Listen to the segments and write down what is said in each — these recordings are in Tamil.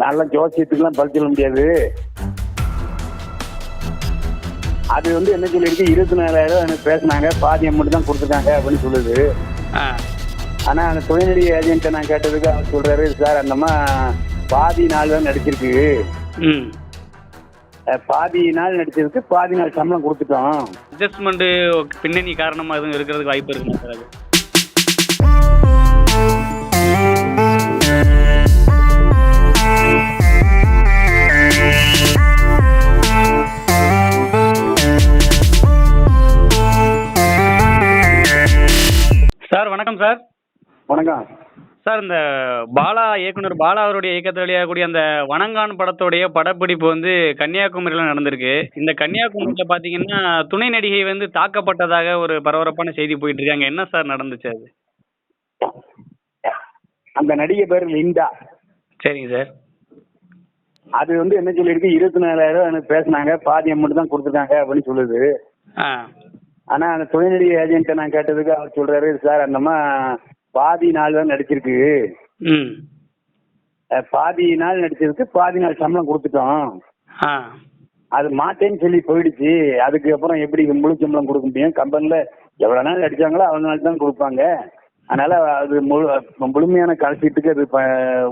நான்லாம் ஜோசியத்துக்குலாம் பதில் சொல்ல முடியாது. அது வந்து என்ன சொல்லியிருக்கு? இருபத்தி நாலாயிரம் எனக்கு பேசினாங்க. பாதி அமௌண்ட் தான் கொடுத்துருக்காங்க அப்படின்னு சொல்லுது. ஆ. ஆனா அந்த துணைநடி ஏஜென்ட்டை நான் கேட்டதுக்கு அவர் சொல்றாரு சார் அந்தம்மா பாதி நாள் தான் நடிச்சிருக்கு. பாதி நாள் நடிச்சிருக்கு. பாதி நாள் சம்பளம் கொடுத்துட்டோம். அட்ஜஸ்ட்மெண்ட்டு பின்னணி காரணமாக எதுவும் இருக்கிறதுக்கு வாய்ப்பு இருக்குமா சார் வணக்கம் சார். வணக்கம். சார் இந்த பாலா இயக்குனர் பாலா அவருடைய இயக்கத்தில் வெளியாகக்கூடிய அந்த வணங்கான் படத்துடைய படப்பிடிப்பு வந்து கன்னியாகுமரியில் நடந்திருக்கு. இந்த கன்னியாகுமரியில் பார்த்தீங்கன்னா துணை நடிகை வந்து தாக்கப்பட்டதாக ஒரு பரபரப்பான செய்தி போயிட்டு இருக்காங்க என்ன சார் நடந்துச்சு அது? அந்த நடிகை பேர் லிண்டா. சரிங்க சார். அது வந்து என்ன சொல்லியிருக்கு? இருபத்தி நாலாயிரம் பேசினாங்க. பாதி அமௌண்ட் தான் கொடுத்துருக்காங்க அப்படின்னு சொல்லுது. ஆனா அந்த துணைநடி ஏஜென்ட்டை நான் கேட்டதுக்கு அவர் சொல்றாரு சார் அந்தம்மா பாதி நாள் தான் நடிச்சிருக்கு. பாதி நாள் நடிச்சிருக்கு பாதி நாள் சம்பளம் கொடுத்துட்டோம். அது மாட்டேன்னு சொல்லி போயிடுச்சு. அதுக்கு அப்புறம் எப்படி முழு சம்பளம் கொடுக்க முடியும்? கம்பெனில எவ்வளவு நாள் நடிச்சாங்களோ அவ்வளவு நாள் தான் கொடுப்பாங்க. அதனால அது முழு முழுமையான கால்ஷீட்டுக்கு அது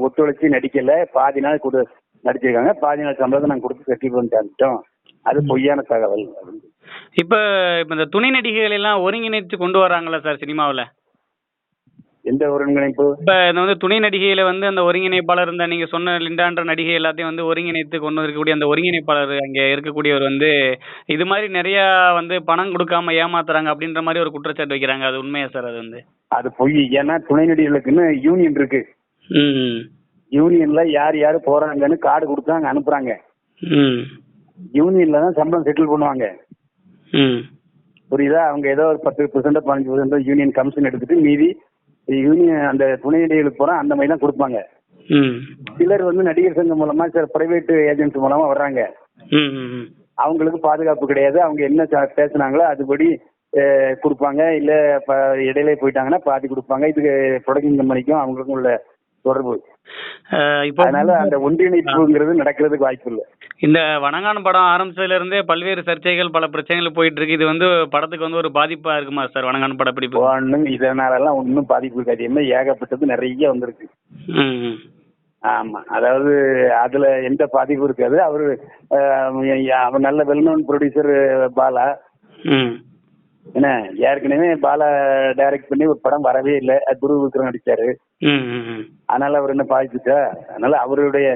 ஒத்துழைச்சு நடிக்கல. பாதி நாள் கொடு நடிச்சிருக்காங்க. பாதி நாள் சம்பளத்தை நாங்கள் கொடுத்து செட்டில் பண்ணிட்டோம். அது பொய்யான தகவல். அப்படின்னு. இப்போ இப்போ இந்த துணை நடிகைகள் எல்லாம் ஒருங்கிணைத்து கொண்டு வராங்களா சார் சினிமாவில்? எந்த ஒருங்கிணைப்பு? இப்போ இந்த வந்து துணை நடிகையில வந்து அந்த ஒருங்கிணைப்பாளர் இந்த நீங்கள் சொன்ன லிண்டான்ற நடிகை எல்லாத்தையும் வந்து ஒருங்கிணைத்து கொண்டு இருக்கக்கூடிய அந்த ஒருங்கிணைப்பாளர் அங்கே இருக்கக்கூடியவர் வந்து இது மாதிரி நிறையா வந்து பணம் கொடுக்காம ஏமாத்துறாங்க அப்படின்ற மாதிரி ஒரு குற்றச்சாட்டு வைக்கிறாங்க. அது உண்மையா சார் அது வந்து? அது பொய். ஏன்னா துணை நடிகர்களுக்குன்னு யூனியன் இருக்கு. யூனியன்ல யார் யார் போறாங்கன்னு கார்டு கொடுத்து அங்க அனுப்புறாங்க யூனியன்ல தான் சம்பளம் செட்டில் பண்ணுவாங்க. புரியுதா? அவங்க ஏதோ ஒரு பத்து பெர்சென்ட் பதினஞ்சு பெர்சென்ட் யூனியன் கமிஷன் எடுத்துட்டு மீதி யூனியன் அந்த துணை நடிகர்களுக்கு போறோம் அந்த மாதிரி தான் கொடுப்பாங்க. சிலர் வந்து நடிகர் சங்கம் மூலமா சில பிரைவேட் ஏஜென்ட் மூலமா வர்றாங்க. அவங்களுக்கு பாதுகாப்பு கிடையாது. அவங்க என்ன பேசுனாங்களோ அதுபடி கொடுப்பாங்க. இல்ல இடையில போயிட்டாங்கன்னா பாதி கொடுப்பாங்க. இதுக்கு ப்ரொடக்ஷன் கம்பெனிக்கும் அவங்களுக்கும் உள்ள தொடர்பு. அதனால அந்த ஒன்றிணைப்புங்கிறது நடக்கிறதுக்கு வாய்ப்பு இல்லை. இந்த வணங்கான படம் ஆரம்பிச்சதுல இருந்தே பல்வேறு சர்ச்சைகள் பல பிரச்சனைகள் போயிட்டு இருக்கு இது வந்து படத்துக்கு வந்து ஒரு பாதிப்பா இருக்குமா சார் வணங்கான படப்பிடிப்பு ஒன்றும் இதனாலலாம் ஒன்றும் பாதிப்பு என்ன ஏகப்பட்டது நிறைய வந்திருக்கு. ஆமா அதாவது அதுல எந்த பாதிப்பும் இருக்காது. அவரு நல்ல வெல் நோன் ப்ரொடியூசர் பாலா என்ன ஏற்கனவே பாலா டைரக்ட் பண்ணி ஒரு படம் வரவே இல்லை. குரு விக்ரம் நடிச்சாரு. ம் அதனால அவர் என்ன பாதிச்சுட்டா? அதனால அவருடைய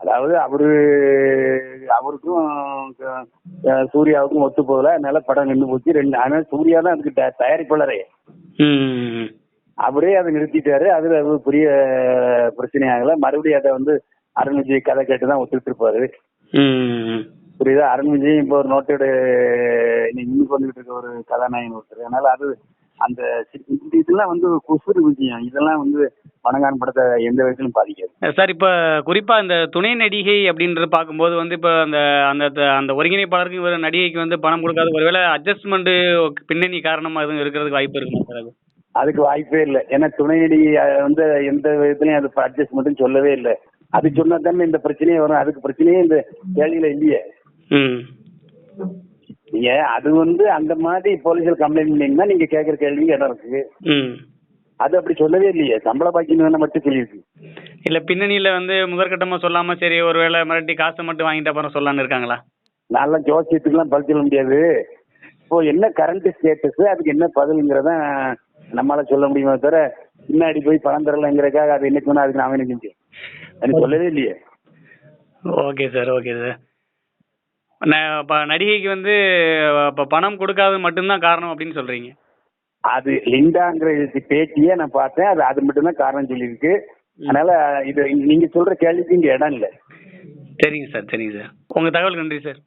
அதாவது அவரு அவருக்கும் சூர்யாவுக்கும் ஒத்து போகல. அதனால படம் நின்று போச்சு. ரெண்டு அதனால சூர்யா தான் அதுக்கு தயாரிப்பாளரே. அவரே அதை நிறுத்திட்டாரு. அதுல அது பெரிய பிரச்சனை ஆகல மறுபடியும் அதை வந்து அருண் விஜய் கதை கேட்டு தான் ஒத்துக்கிட்டு இருப்பாரு. புரியுதா? அருண் விஜய் இப்போ ஒரு நோட்டோட இன்னைக்கு வந்துகிட்டு இருக்க ஒரு கதாநாயகன் ஒருத்தர். அதனால அது அந்த இதெல்லாம் வந்து குசுறு விஷயம் இதெல்லாம் வந்து பணங்கான் படத்தை எந்த விதத்திலும் பாதிக்காது. சார் இப்போ குறிப்பாக இந்த துணை நடிகை அப்படின்றது பார்க்கும்போது வந்து இப்போ அந்த அந்த அந்த ஒருங்கிணைப்பாளருக்கு இவர் நடிகைக்கு வந்து பணம் கொடுக்காத ஒருவேளை அட்ஜஸ்ட்மெண்ட்டு பின்னணி காரணமாக எதுவும் இருக்கிறதுக்கு வாய்ப்பு இருக்குமா சார் அது? அதுக்கு வாய்ப்பே இல்லை. ஏன்னா துணை நடிகை வந்து எந்த விதத்துலயும் அது அட்ஜஸ்ட்மெண்ட்னு சொல்லவே இல்லை. அது சொன்னா தானே இந்த பிரச்சனையே வரும். அதுக்கு பிரச்சனையே இந்த கேள்வியில இல்லையே. நீங்க அது வந்து அந்த மாதிரி போலீஸில் கம்ப்ளைண்ட் பண்ணீங்கன்னா நீங்க கேட்குற கேள்விக்கு இடம் இருக்கு. அது அப்படி சொல்லவே இல்லையே. சம்பள பாக்கின்னு மட்டும் சொல்லியிருக்கு. இல்லை பின்னணியில் வந்து முதற்கட்டமாக சொல்லாமல் சரி ஒருவேளை மிரட்டி காசை மட்டும் வாங்கிட்டு அப்புறம் சொல்லலான்னு இருக்காங்களா? நான்லாம் ஜோசியத்துக்குலாம் பதில் சொல்ல முடியாது. இப்போ என்ன கரண்ட் ஸ்டேட்டஸ் அதுக்கு என்ன பதிலுங்கிறத நம்மளால சொல்ல முடியுமே தவிர பின்னாடி போய் பணம் தரலங்கிறதுக்காக அது என்னைக்கு வேணா அதுக்கு நாம என்ன எனக்கு சொல்லவே இல்லையே. Okay sir okay sir. இப்போ நடிகைக்கு வந்து இப்போ பணம் கொடுக்காதது மட்டும்தான் காரணம் அப்படின்னு சொல்கிறீங்க அது லிண்டாங்கிற பேட்டியே நான் பார்த்தேன். அது அது மட்டும்தான் காரணம் சொல்லியிருக்கு. அதனால இது நீங்க சொல்ற கேள்விக்கு இங்க இடம் இல்லை. சரிங்க சார் சரிங்க சார். உங்கள் தகவல் நன்றி சார்.